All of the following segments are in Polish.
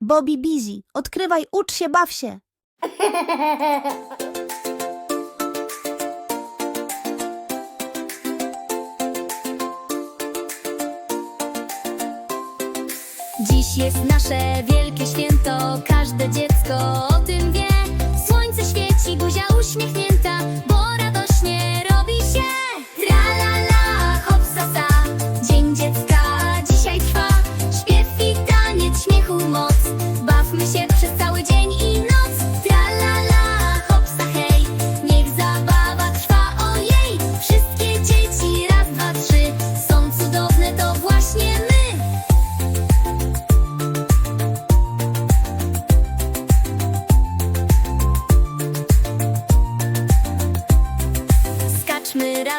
Bobby Busy, odkrywaj, ucz się, baw się. Dziś jest nasze wielkie święto, każde dziecko o tym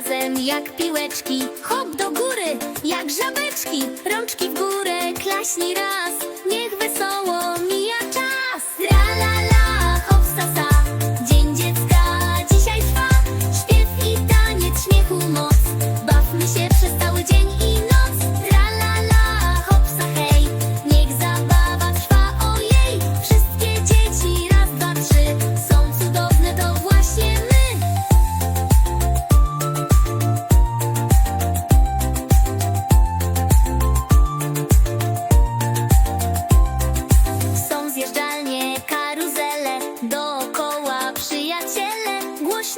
razem jak piłeczki. Hop do góry, jak żabeczki Rączki w górę, klaśnij raz.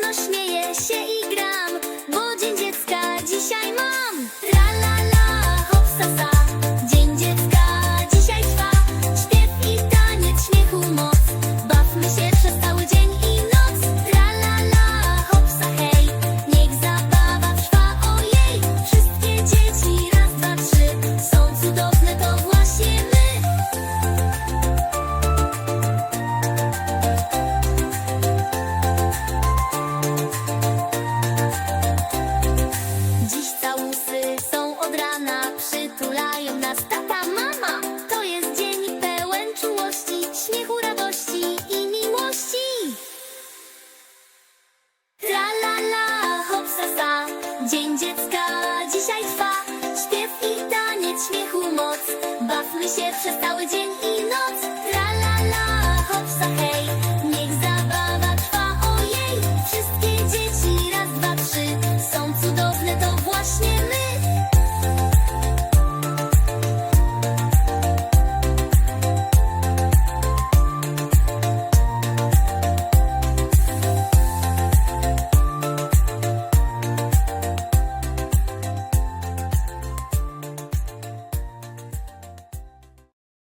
Uśmiech śmieje Dzień dziecka dzisiaj trwa. Śpiew i taniec, śmiechu moc. Bawmy się przez cały dzień i noc.